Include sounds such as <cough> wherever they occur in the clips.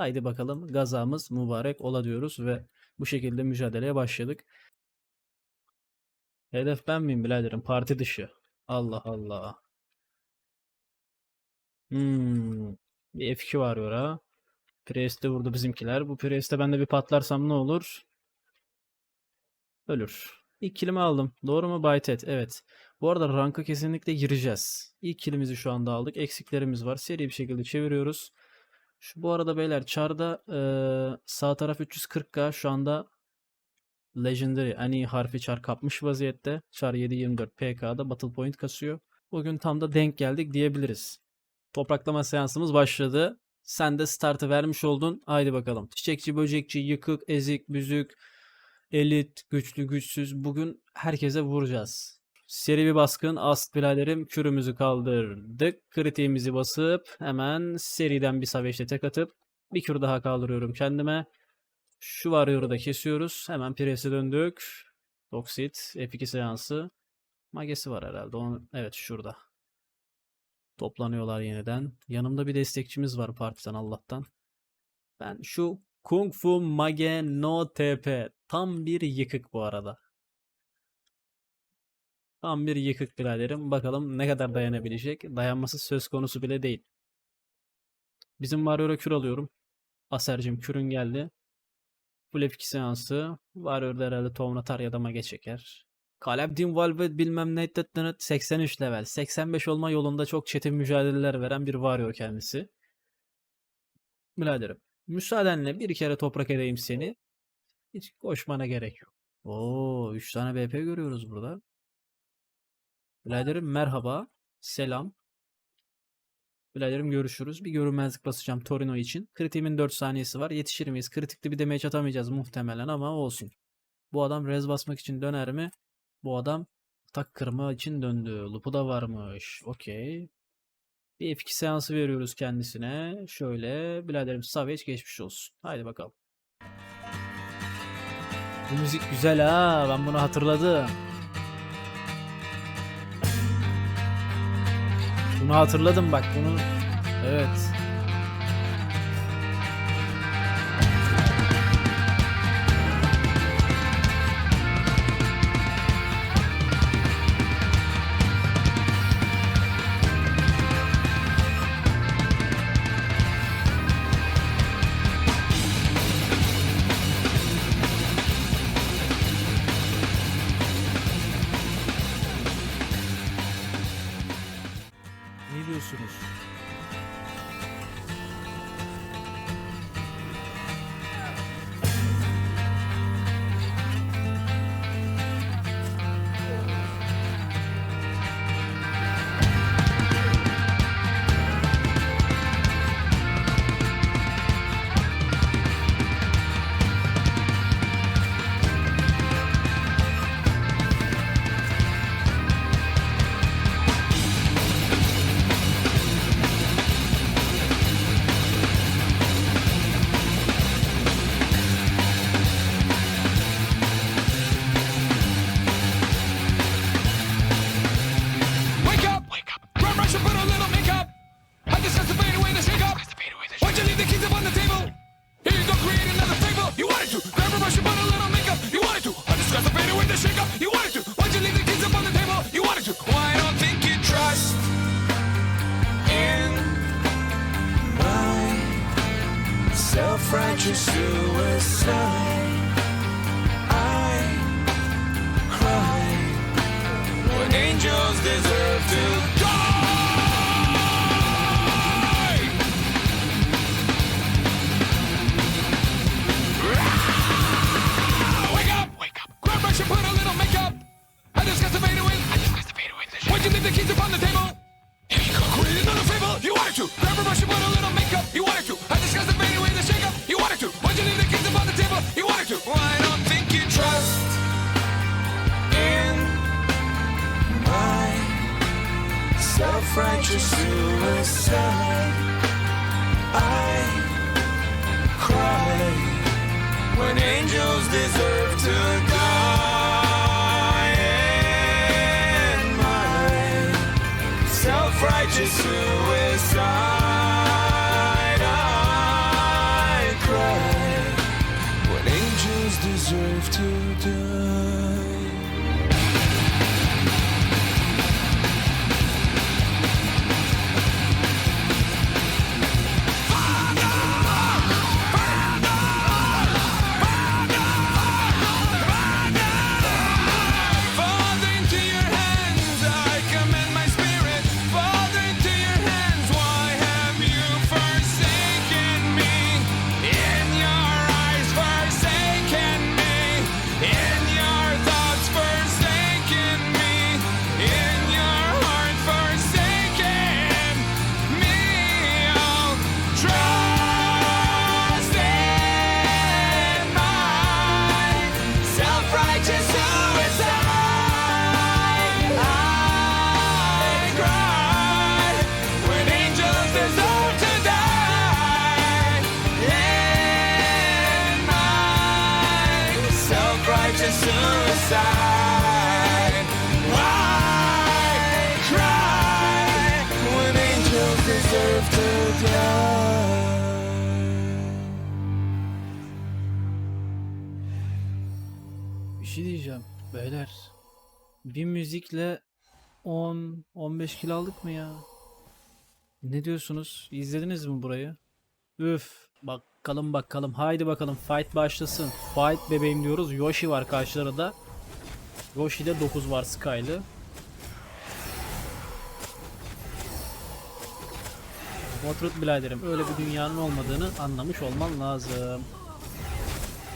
Haydi bakalım gazamız mübarek ola diyoruz ve bu şekilde mücadeleye başladık. Hedef ben miyim biraderim? Parti dışı. Allah Allah. Hmm. Bir F2 var ha. Priest'e vurdu bizimkiler. Bu Priest'e ben de bir patlarsam ne olur? Ölür. İlk kilimi aldım. Doğru mu? Baytet. Evet. Bu arada ranka kesinlikle gireceğiz. İlk kilimizi şu anda aldık. Eksiklerimiz var. Seri bir şekilde çeviriyoruz. Şu bu arada beyler Char'da eee, sağ taraf 340k şu anda Legendary en iyi harfi Char kapmış vaziyette. Char 724 PK'da Battle Point kasıyor. Bugün tam da denk geldik diyebiliriz. Topraklama seansımız başladı. Sen de startı vermiş oldun. Haydi bakalım. Çiçekçi, böcekçi, yıkık, ezik, büzük, elit, güçlü, güçsüz. Bugün herkese vuracağız. Seri bir baskın. Ast biraderim. Kürümüzü kaldırdık. Kritiğimizi basıp hemen seriden bir savaşta tek atıp bir kür daha kaldırıyorum kendime. Şu varyoru da kesiyoruz. Hemen prese döndük. Toxit. F2 seansı. Magesi var herhalde. Onu, evet şurada. Toplanıyorlar yeniden. Yanımda bir destekçimiz var partiden Allah'tan. Ben şu Kung Fu Mage no TP. Tam bir yıkık bu arada. Tam bir yıkık biraderim. Bakalım ne kadar dayanabilecek. Dayanması söz konusu bile değil. Bizim Warrior'a kür alıyorum. Asercim kürün geldi. Full F2 seansı. Warrior'da herhalde Tomb atar ya da mage çeker. Caleb Din Valve bilmem ne tıt tıt 83 level. 85 olma yolunda çok çetin mücadeleler veren bir Warrior kendisi. Biraderim. Müsaadenle bir kere toprak edeyim seni. Hiç koşmana gerek yok. Oo, 3 tane BP görüyoruz burada. Biraderim merhaba. Selam. Biraderim görüşürüz. Bir görünmezlik basacağım Torino için. Kritiğimin 4 saniyesi var. Yetişir miyiz? Kritikte bir damage atamayacağız muhtemelen ama olsun. Bu adam rez basmak için döner mi? Bu adam tak kırma için döndü. Lupu da varmış. Okey. Bir F2 seansı veriyoruz kendisine. Şöyle. Biraderim Savage geçmiş olsun. Haydi bakalım. Bu müzik güzel ha. Ben bunu hatırladım. Bunu hatırladım bak bunu. Evet. You wanted to. I discuss the fade away, the shake up. You wanted to. Why'd you leave the keys upon the table? You wanted to. I don't think you trust in my self-righteous suicide. I cry when angels deserve to die. My self-righteous suicide. Bir şey beyler. Bir müzikle 10-15 kilo aldık mı ya? Ne diyorsunuz? İzlediniz mi burayı? Üf. Bakalım bakalım. Haydi bakalım fight başlasın. Fight bebeğim diyoruz. Yoshi var karşılarında. Yoshi'de 9 var Sky'lı. Motrut biraderim öyle bir dünyanın olmadığını anlamış olman lazım.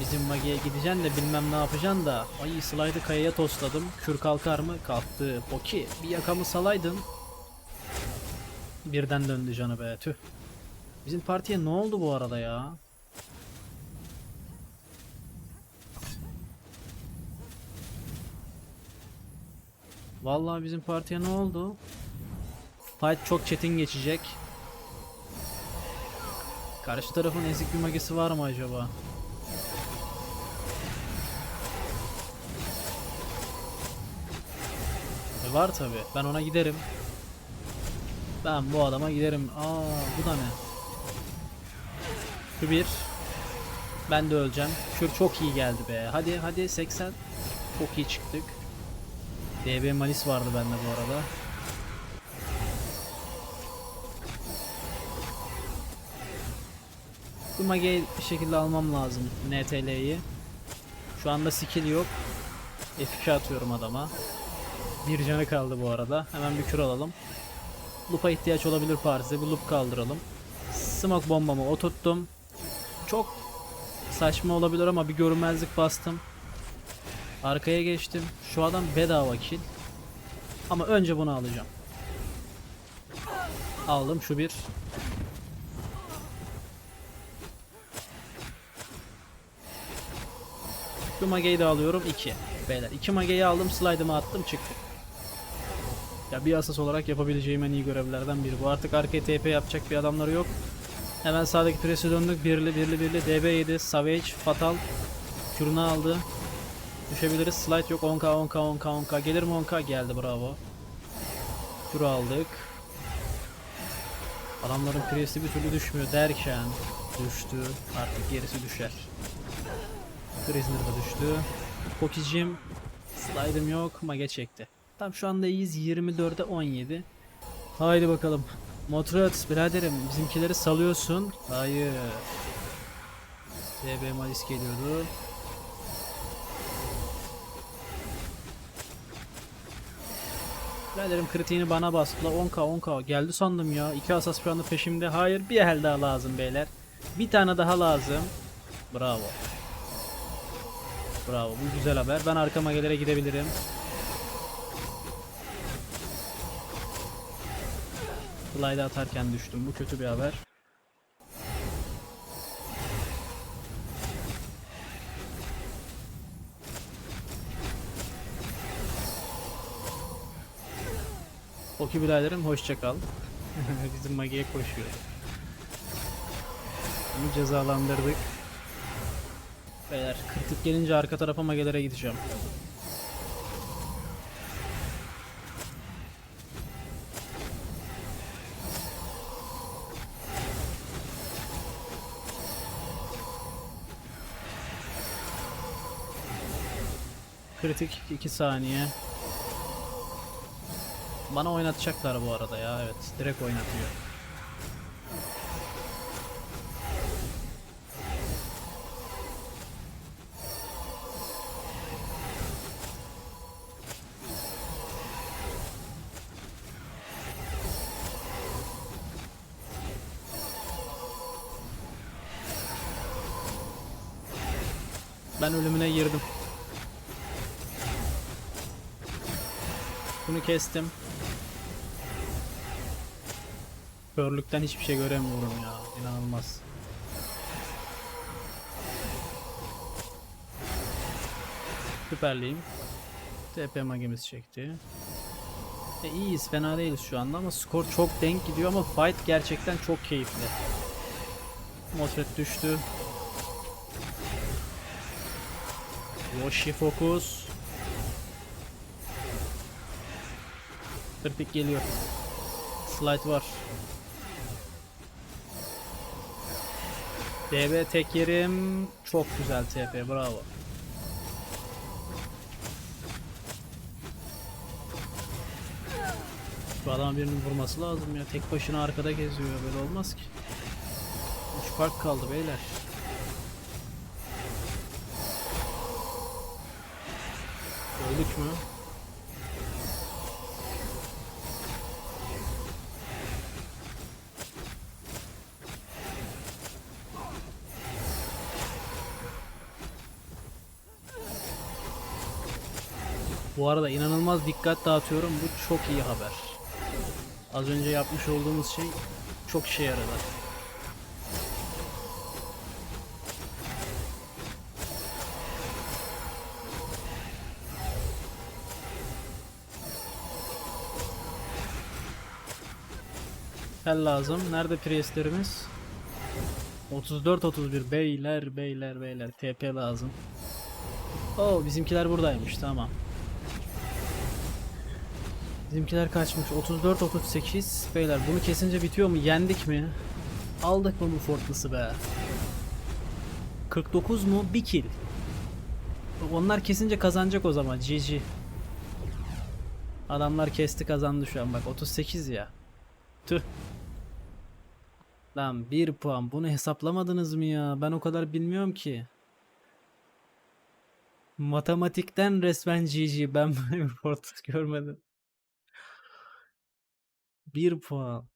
Bizim Magi'ye gideceksin de bilmem ne yapacaksın da. Ay slide'ı kayaya tosladım. Kür kalkar mı? Kalktı. Poki bir yakamı salaydın. Birden döndü canı be tüh. Bizim partiye ne oldu bu arada ya? Vallahi bizim partiye ne oldu? Fight çok çetin geçecek. Karşı tarafın ezik bir magisi var mı acaba? E var tabi. Ben ona giderim. Ben bu adama giderim. Aa bu da ne? Şu bir. Ben de öleceğim. Şur çok iyi geldi be. Hadi hadi 80. Çok iyi çıktık. DB Malis vardı bende bu arada. Bu mageyi bir şekilde almam lazım NTL'yi. Şu anda skill yok. F2 atıyorum adama. Bir canı kaldı bu arada. Hemen bir kür alalım. Loop'a ihtiyaç olabilir Paris'e. Bir loop kaldıralım. Smoke bombamı oturttum. Çok saçma olabilir ama bir görünmezlik bastım. Arkaya geçtim. Şu adam bedava kill. Ama önce bunu alacağım. Aldım şu bir. Şu mageyi de alıyorum 2. Beyler 2 mageyi aldım slide'ımı attım çıktım. Ya bir asas olarak yapabileceğim en iyi görevlerden biri. Bu artık arkaya TP yapacak bir adamları yok. Hemen sağdaki presi döndük. Birli birli birli. DB7. Savage. Fatal. Kürünü aldı. Düşebiliriz. Slide yok. 10k 10k 10k 10k. Gelir mi 10k? Geldi bravo. Kürü aldık. Adamların presi bir türlü düşmüyor derken düştü. Artık gerisi düşer. Prisoner da düştü. Pokicim. Slide'ım yok. Mage çekti. Tam şu anda iyiyiz. 24'e 17. Haydi bakalım. Motrot biraderim bizimkileri salıyorsun. Hayır. DB Malis geliyordu. Biraderim kritiğini bana bastılar. 10k 10k geldi sandım ya. İki asas şu anda peşimde. Hayır bir el daha lazım beyler. Bir tane daha lazım. Bravo. Bravo bu güzel haber. Ben arkama gelere gidebilirim. Slide atarken düştüm. Bu kötü bir haber. Oki biraderim hoşça kal. <laughs> Bizim magiye koşuyor. Bunu cezalandırdık. Beyler kritik gelince arka tarafa magelere gideceğim. Kritik 2 saniye. Bana oynatacaklar bu arada ya evet. Direkt oynatıyor. Ben ölümüne girdim. Bunu kestim. Körlükten hiçbir şey göremiyorum ya. İnanılmaz. Süperliyim. TP magemiz çekti. E iyiyiz fena değiliz şu anda ama skor çok denk gidiyor ama fight gerçekten çok keyifli. Motret düştü. Yoshi fokus. Tırpik geliyor. Slide var. DB tek yerim. Çok güzel TP bravo. Şu adama birinin vurması lazım ya. Tek başına arkada geziyor. Böyle olmaz ki. 3 park kaldı beyler. Öldük mü? Bu arada inanılmaz dikkat dağıtıyorum. Bu çok iyi haber. Az önce yapmış olduğumuz şey çok işe yaradı. Tel lazım. Nerede priestlerimiz? 34-31 beyler beyler beyler TP lazım. Oo bizimkiler buradaymış tamam. Bizimkiler kaçmış 34-38 beyler bunu kesince bitiyor mu yendik mi? Aldık mı bu Fortress'ı be? 49 mu? 1 kill. Onlar kesince kazanacak o zaman GG. Adamlar kesti kazandı şu an bak 38 ya. Tüh. Lan 1 puan bunu hesaplamadınız mı ya? Ben o kadar bilmiyorum ki. Matematikten resmen GG. Ben böyle bir Fortress görmedim. 1 puan.